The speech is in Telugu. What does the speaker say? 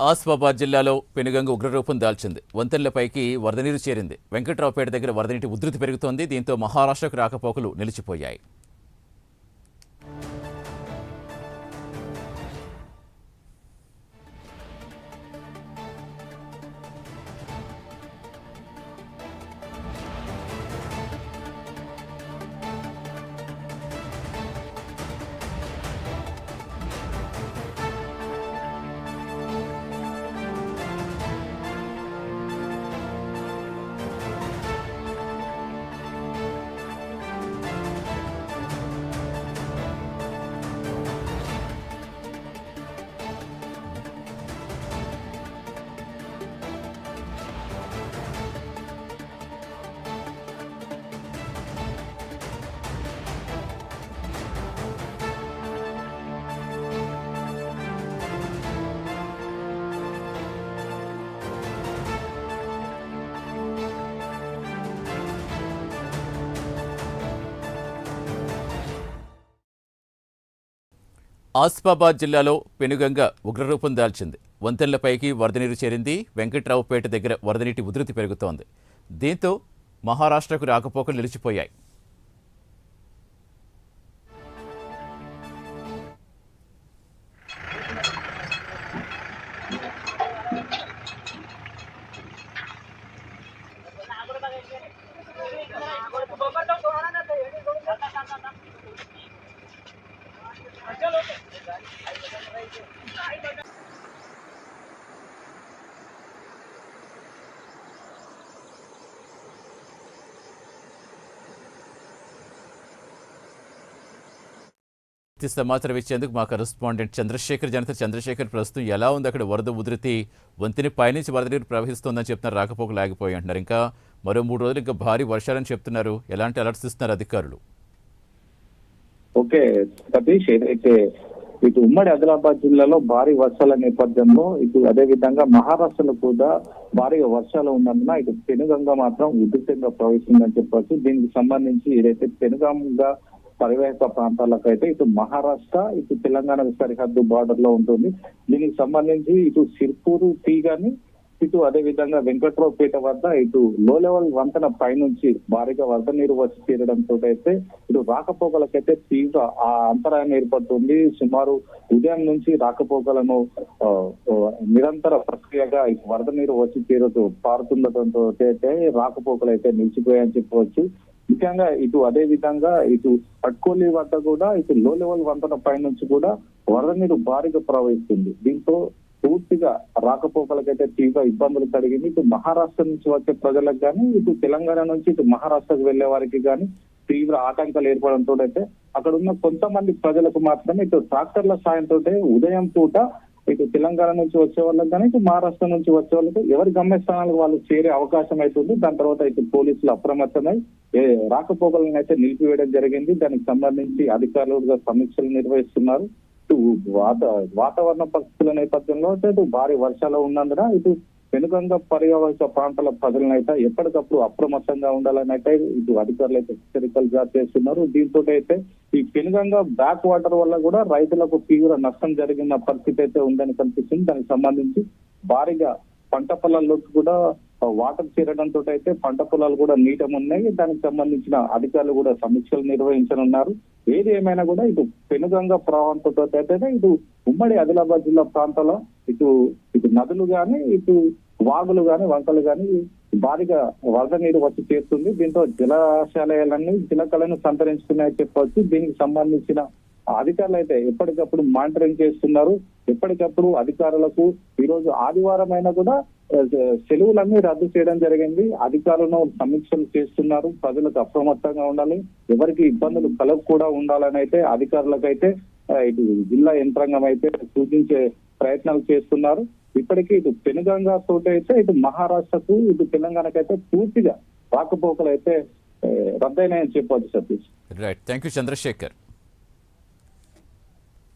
ఆసిఫాబాద్ జిల్లాలో పెనుగంగ ఉగ్రరూపం దాల్చింది. వంతెనలపైకి వరద నీరు చేరింది. వెంకట్రావుపేట దగ్గర వరద నీటి ఉధృతి పెరుగుతోంది. దీంతో మహారాష్ట్రకు రాకపోకలు నిలిచిపోయాయి. ఆసిఫాబాద్ జిల్లాలో పెనుగంగ ఉగ్రరూపం దాల్చింది. వంతెనలపైకి వరద నీరు చేరింది. వెంకట్రావుపేట దగ్గర వరద నీటి ఉధృతి పెరుగుతోంది. దీంతో మహారాష్ట్రకు రాకపోకలు నిలిచిపోయాయి. పూర్తి సమాచారం ఇచ్చేందుకు మా కరెస్పాండెంట్ చంద్రశేఖర్ జనత చంద్రశేఖర్ ప్రస్తుతం ఎలా ఉంది? అక్కడ వరద ఉధృతి వంతిని పైనుంచి వరద నీరు ప్రవహిస్తోందని చెప్తున్నారు. రాకపోకలు ఆగిపోయి అంటున్నారు. ఇంకా మరో మూడు రోజులు ఇంకా భారీ వర్షాలని చెప్తున్నారు. ఎలాంటి అలర్ట్స్ ఇస్తున్నారు అధికారులు? ఓకే సతీష్ ఏదైతే ఇటు ఉమ్మడి ఆదిలాబాద్ జిల్లాలో భారీ వర్షాల నేపథ్యంలో ఇటు అదే విధంగా మహారాష్ట్రలో కూడా భారీగా వర్షాలు ఉన్నందున ఇటు పెనుగంగ మాత్రం ఉధృతంగా ప్రవహిస్తుందని చెప్పొచ్చు. దీనికి సంబంధించి ఏదైతే పెనుగంగ పరివాహక ప్రాంతాలకు అయితే ఇటు మహారాష్ట్ర ఇటు తెలంగాణ సరిహద్దు బార్డర్లో ఉంటుంది. దీనికి సంబంధించి ఇటు సిర్పూరు టీ గాని ఇటు అదే విధంగా వెంకట్రావుపేట వద్ద ఇటు లో లెవెల్ వంతెన పైనుంచి భారీగా వరద నీరు వచ్చి తీరడంతో అయితే ఇటు రాకపోకలకైతే తీవ్ర ఆ అంతరాయం ఏర్పడుతుంది. సుమారు ఉదయం నుంచి రాకపోకలను నిరంతర ప్రక్రియగా వరద నీరు వచ్చి తీరుతూ పారుతుండటంతో అయితే రాకపోకలు అయితే నిలిచిపోయాయని చెప్పవచ్చు. ముఖ్యంగా ఇటు అదే విధంగా ఇటు పట్కోలి వద్ద కూడా ఇటు లో లెవెల్ వంతెన పైనుంచి కూడా వరద నీరు భారీగా ప్రవహిస్తుంది. దీంతో పూర్తిగా రాకపోకలకైతే తీవ్ర ఇబ్బందులు కలిగింది. ఇటు మహారాష్ట్ర నుంచి వచ్చే ప్రజలకు కానీ ఇటు తెలంగాణ నుంచి ఇటు మహారాష్ట్రకు వెళ్ళే వారికి కానీ తీవ్ర ఆటంకాలు ఏర్పడంతో అయితే అక్కడ ఉన్న కొంతమంది ప్రజలకు మాత్రమే ఇటు ట్రాక్టర్ల సాయంతో ఉదయం పూట ఇటు తెలంగాణ నుంచి వచ్చే వాళ్ళకి కానీ ఇటు మహారాష్ట్ర నుంచి వచ్చే వాళ్ళకి ఎవరి గమ్యస్థానాలకు వాళ్ళు చేరే అవకాశం అవుతుంది దాని తర్వాత ఇటు పోలీసులు అప్రమత్తమై ఏ రాకపోకలను అయితే నిలిపివేయడం జరిగింది. దానికి సంబంధించి అధికారులుగా సమీక్షలు నిర్వహిస్తున్నారు. ఇటు వాత వాతావరణ పరిస్థితుల నేపథ్యంలో అయితే ఇటు భారీ వర్షాలు ఉన్నందున ఇటు వెనుకంగా పర్యావరణ ప్రాంతాల ప్రజలనైతే ఎప్పటికప్పుడు అప్రమత్తంగా ఉండాలని అయితే ఇటు అధికారులు అయితే హెచ్చరికలు జారీ చేస్తున్నారు. దీంతో అయితే ఈ పెనుగంగా బ్యాక్ వాటర్ వల్ల కూడా రైతులకు తీవ్ర నష్టం జరిగిన పరిస్థితి అయితే ఉందని కనిపిస్తుంది. దానికి సంబంధించి భారీగా పంట పొలాల్లోకి కూడా వాటర్ చేరడంతో అయితే పంట పొలాలు కూడా నీటమున్నాయి దానికి సంబంధించిన అధికారులు కూడా సమీక్షలు నిర్వహించనున్నారు. ఏది ఏమైనా కూడా ఇటు పెనుగంగ ప్రవాహంతో అయితే ఇటు ఉమ్మడి ఆదిలాబాద్ జిల్లా ప్రాంతంలో ఇటు ఇటు నదులు గాని ఇటు వాగులు గాని వంకలు గాని భారీగా వరద నీరు వచ్చి చేస్తుంది దీంతో జలాశయాలన్నీ జిలకలను సంతరించుకున్నాయని చెప్పవచ్చు దీనికి సంబంధించిన అధికారులు అయితే ఎప్పటికప్పుడు మానిటరింగ్ చేస్తున్నారు. ఎప్పటికప్పుడు అధికారులకు ఈ రోజు ఆదివారం అయినా కూడా సెలవులన్నీ రద్దు చేయడం జరిగింది. అధికారులను సమీక్షలు చేస్తున్నారు. ప్రజలకు అప్రమత్తంగా ఉండాలి. ఎవరికి ఇబ్బందులు కలగకుండా ఉండాలని అయితే అధికారులకైతే ఇటు జిల్లా యంత్రాంగం అయితే సూచించే ప్రయత్నాలు చేస్తున్నారు. ఇప్పటికీ ఇటు పెనుగంగా తోటి అయితే ఇటు మహారాష్ట్రకు ఇటు తెలంగాణకైతే పూర్తిగా రాకపోకలు అయితే రద్దయినాయని చెప్పవచ్చు Satish. Right thank you Chandrashekhar